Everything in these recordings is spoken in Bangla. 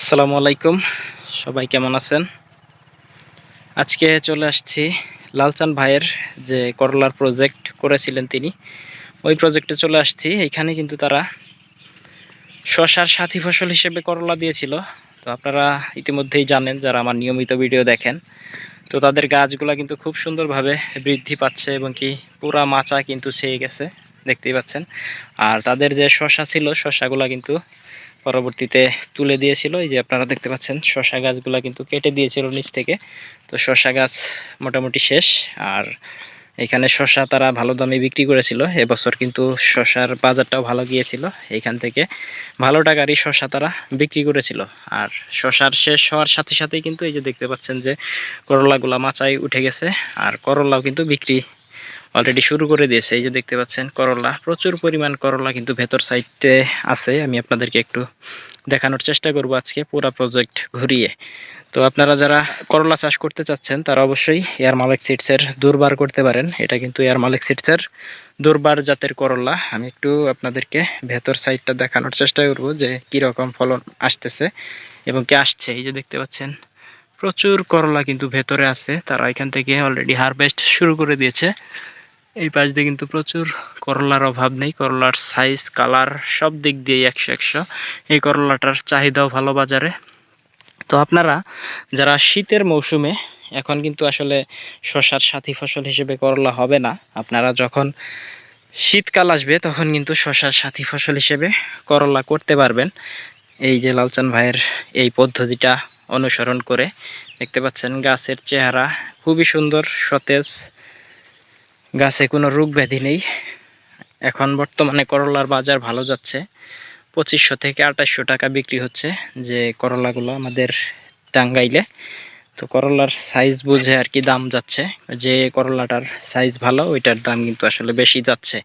আসসালামু আলাইকুম। সবাই কেমন আছেন? আজকে চলে আসছি লালচান ভাইয়ের যে করলার প্রজেক্ট করেছিলেন তিনি, ওই প্রজেক্টে চলে আসছি। এখানে কিন্তু তারা শশার সাথী ফসল হিসেবে করলা দিয়েছিল। তো আপনারা ইতিমধ্যেই জানেন, যারা আমার নিয়মিত ভিডিও দেখেন, তো তাদের গাছগুলা কিন্তু খুব সুন্দরভাবে বৃদ্ধি পাচ্ছে এবং কি পুরা মাচা কিন্তু ছেয়ে গেছে, দেখতেই পাচ্ছেন। আর তাদের যে শশা ছিল, শশাগুলা কিন্তু পরবর্তীতে তুলে দিয়েছিল। এই যে আপনারা দেখতে পাচ্ছেন শশা গাছগুলা কিন্তু কেটে দিয়েছিল নিচ থেকে। তো শশা গাছ মোটামুটি শেষ। আর এখানে শশা তারা ভালো দামে বিক্রি করেছিল। এবছর কিন্তু শশার বাজারটাও ভালো গিয়েছিল। এখান থেকে ভালো টাকারই শশা তারা বিক্রি করেছিল। আর শশার শেষ হওয়ার সাথে সাথেই কিন্তু এই যে দেখতে পাচ্ছেন যে করলাগুলা মাচায় উঠে গেছে। আর করলাও কিন্তু বিক্রি অলরেডি শুরু করে দিয়েছে। এই যে দেখতে পাচ্ছেন, করলা, প্রচুর পরিমাণ করলা কিন্তু ভেতর সাইডে আছে। আমি আপনাদেরকে একটু দেখানোর চেষ্টা করব আজকে পুরো প্রজেক্ট ঘুরিয়ে। তো আপনারা যারা করলা চাষ করতে চাচ্ছেন, তারা অবশ্যই এয়ার মালিক সিডসের দুর্বার করতে পারেন। এটা কিন্তু এয়ার মালিক সিডসের দুর্বার জাতের করলা। আমি একটু আপনাদেরকে ভেতর সাইডটা দেখানোর চেষ্টা করব যে কি রকম ফলন আসতেছে এবং কি আসছে। এই যে দেখতে পাচ্ছেন, প্রচুর করলা কিন্তু ভেতরে আছে। তারা এখান থেকে অলরেডি হারভেস্ট শুরু করে দিয়েছে। এই পাশ দিয়ে কিন্তু প্রচুর করলার অভাব নেই, করলার সাইজ কালার সব দিক দিয়ে একশো একশো। এই করলাটার চাহিদাও ভালো বাজারে। তো আপনারা যারা শীতের মৌসুমে এখন কিন্তু আসলে শশার সাথী ফসল হিসেবে করলা হবে না, আপনারা যখন শীতকাল আসবে তখন কিন্তু শশার সাথী ফসল হিসেবে করলা করতে পারবেন। এই যে লালচান ভাইয়ের এই পদ্ধতিটা অনুসরণ করে দেখতে পাচ্ছেন গাছের চেহারা খুবই সুন্দর, সতেজ গাছে কোনো রোগ ব্যাধি নেই। এখন বর্তমানে করলার বাজার ভালো যাচ্ছে। পঁচিশশো থেকে আঠাশশো টাকা বিক্রি হচ্ছে যে করলাগুলো আমাদের টাঙ্গাইলে। তো করলার সাইজ বুঝে আর কি দাম যাচ্ছে। যে করলাটার সাইজ ভালো, ওইটার দাম কিন্তু আসলে বেশি যাচ্ছে।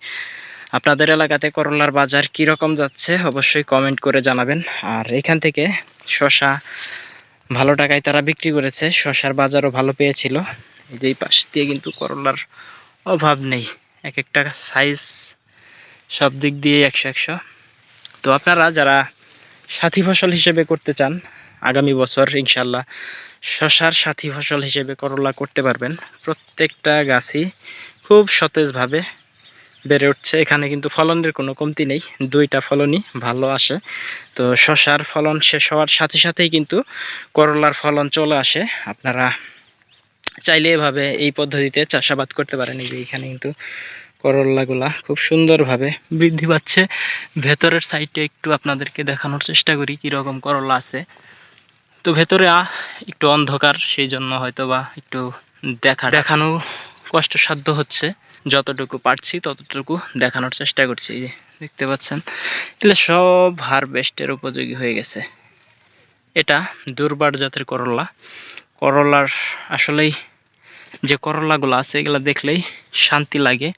আপনাদের এলাকাতে করলার বাজার কি রকম যাচ্ছে অবশ্যই কমেন্ট করে জানাবেন। আর এখান থেকে শশা ভালো টাকায় তারা বিক্রি করেছে। শশার বাজারও ভালো পেয়েছিল। এই পাশ দিয়ে কিন্তু করলার অভাব নেই। এক একটা সাইজ সব দিক দিয়ে একশো একশো। তো আপনারা যারা সাথী ফসল হিসেবে করতে চান, আগামী বছর ইনশাল্লাহ শশার সাথী ফসল হিসেবে করলা করতে পারবেন। প্রত্যেকটা গাছই খুব সতেজভাবে বেড়ে উঠছে। এখানে কিন্তু ফলনের কোনো কমতি নেই, দুইটা ফলনই ভালো আসে। তো শশার ফলন শেষ হওয়ার সাথে সাথেই কিন্তু করলার ফলন চলে আসে। আপনারা চাইলে এভাবে এই পদ্ধতিতে চাষাবাদ করতে পারেন। এই যে এখানে কিন্তু করল্লাগুলা খুব সুন্দরভাবে বৃদ্ধি পাচ্ছে। ভেতরের সাইডে একটু আপনাদেরকে দেখানোর চেষ্টা করি কীরকম করলা আছে। তো ভেতরে একটু অন্ধকার, সেই জন্য হয়তো বা একটু দেখা দেখানো কষ্টসাধ্য হচ্ছে। যতটুকু পারছি ততটুকু দেখানোর চেষ্টা করছি। এই যে দেখতে পাচ্ছেন, এগুলো সব হারভেস্টের উপযোগী হয়ে গেছে। এটা দুর্বার জাতের করলা। করলার আসলেই যে করলাগুলো আছে, এগুলো দেখলেই শান্তি লাগে।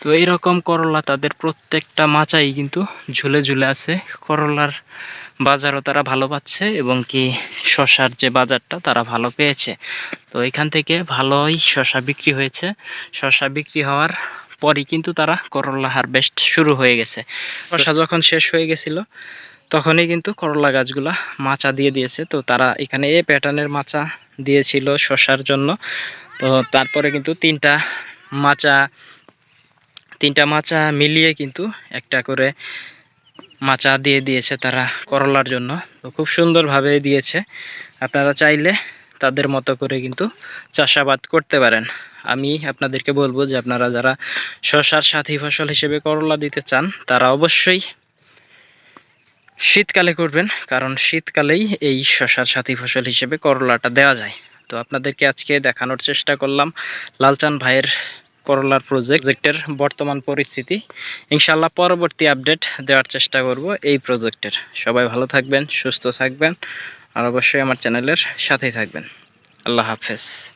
তো এইরকম করলা তাদের প্রত্যেকটা মাচাই কিন্তু ঝুলে ঝুলে আছে। করলার বাজারও তারা ভালো পাচ্ছে এবং কি শশার যে বাজারটা তারা ভালো পেয়েছে। তো এখান থেকে ভালোই শশা বিক্রি হয়েছে। শশা বিক্রি হওয়ার পরই কিন্তু তারা করলা হারভেস্ট শুরু হয়ে গেছে। শশা যখন শেষ হয়ে গেছিল তখনই কিন্তু করলা গাছগুলা মাচা দিয়ে দিয়েছে। তো তারা এখানে এ প্যাটার্নের মাচা দিয়েছিল শশার জন্য। তো তারপরে কিন্তু তিনটা মাচা তিনটা মাচা মিলিয়ে কিন্তু একটা করে মাচা দিয়ে দিয়েছে তারা করলার জন্য। তো খুব সুন্দরভাবে দিয়েছে। আপনারা চাইলে তাদের মতো করে কিন্তু চাষাবাদ করতে পারেন। আমি আপনাদেরকে বলব যে আপনারা যারা শশার সাথী ফসল হিসেবে করলা দিতে চান, তারা অবশ্যই শীতকালে করবেন, কারণ শীতকালেই এই শশার সাথী ফসল হিসেবে করলাটা দেওয়া যায়। তো আপনাদেরকে আজকে দেখানোর চেষ্টা করলাম লালচান ভাইয়ের করলার প্রজেক্টের বর্তমান পরিস্থিতি। ইনশাল্লাহ পরবর্তী আপডেট দেওয়ার চেষ্টা করব এই প্রজেক্টের সবাই ভালো থাকবেন, সুস্থ থাকবেন, আর অবশ্যই আমার চ্যানেলের সাথেই থাকবেন। আল্লাহ হাফেজ।